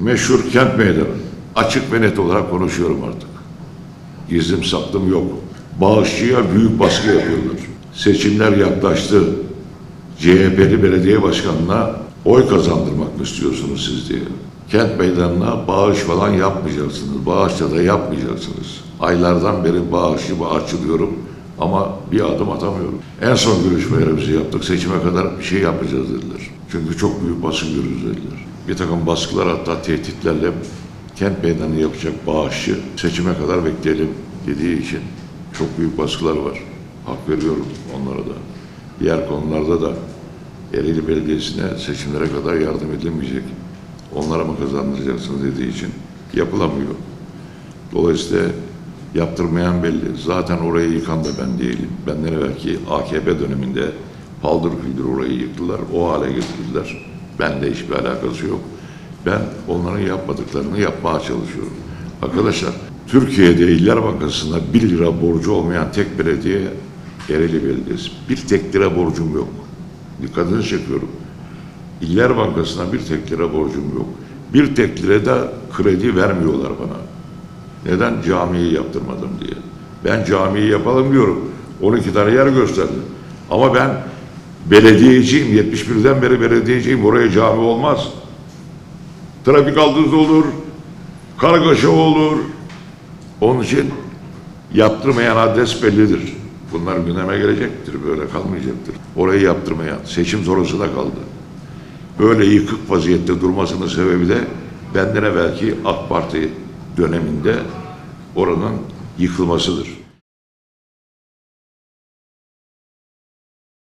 Meşhur kent meydanı. Açık ve net olarak konuşuyorum artık. Gizlim saklım yok. Bağışçıya büyük baskı yapıyorlar. Seçimler yaklaştı. CHP'li belediye başkanına oy kazandırmak mı istiyorsunuz siz diye. Kent meydanına bağış falan yapmayacaksınız. Bağışla da yapmayacaksınız. Aylardan beri bağışı açılıyorum ama bir adım atamıyorum. En son görüşmelerimizi yaptık. Seçime kadar bir şey yapacağız dediler. Çünkü çok büyük basın görürüz dediler. Bir takım baskılar hatta tehditlerle kent meydanı yapacak bağışı seçime kadar bekleyelim dediği için çok büyük baskılar var. Hak veriyorum onlara da. Diğer konularda da Ereğli Belediyesi'ne seçimlere kadar yardım edilmeyecek. Onlara mı kazandıracaksınız dediği için yapılamıyor. Dolayısıyla yaptırmayan belli. Zaten orayı yıkan da ben değilim. Benden evvelki AKP döneminde paldır küldür orayı yıktılar. O hale getirdiler. Bende hiçbir alakası yok. Ben onların yapmadıklarını yapmaya çalışıyorum. Arkadaşlar Türkiye'de İller Bankası'nda 1 lira borcu olmayan tek belediye Ereğli Belediyesi. Bir tek lira borcum yok. Dikkatinizi çekiyorum. İller Bankası'na bir tek lira borcum yok. Bir tek lira da kredi vermiyorlar bana. Neden? Camiyi yaptırmadım diye. Ben camiyi yapalım diyorum. 12 tane yer gösterdi. Ama ben belediyeciyim. 71'den beri belediyeciyim. Oraya cami olmaz. Trafik aldığınız olur. Kargaşa olur. Onun için yaptırmayan adres bellidir. Bunlar gündeme gelecektir. Böyle kalmayacaktır. Orayı yaptırmayan. Seçim sonrası da kaldı. Böyle yıkık vaziyette durmasının sebebi de benden evvelki AK Parti döneminde oranın yıkılmasıdır.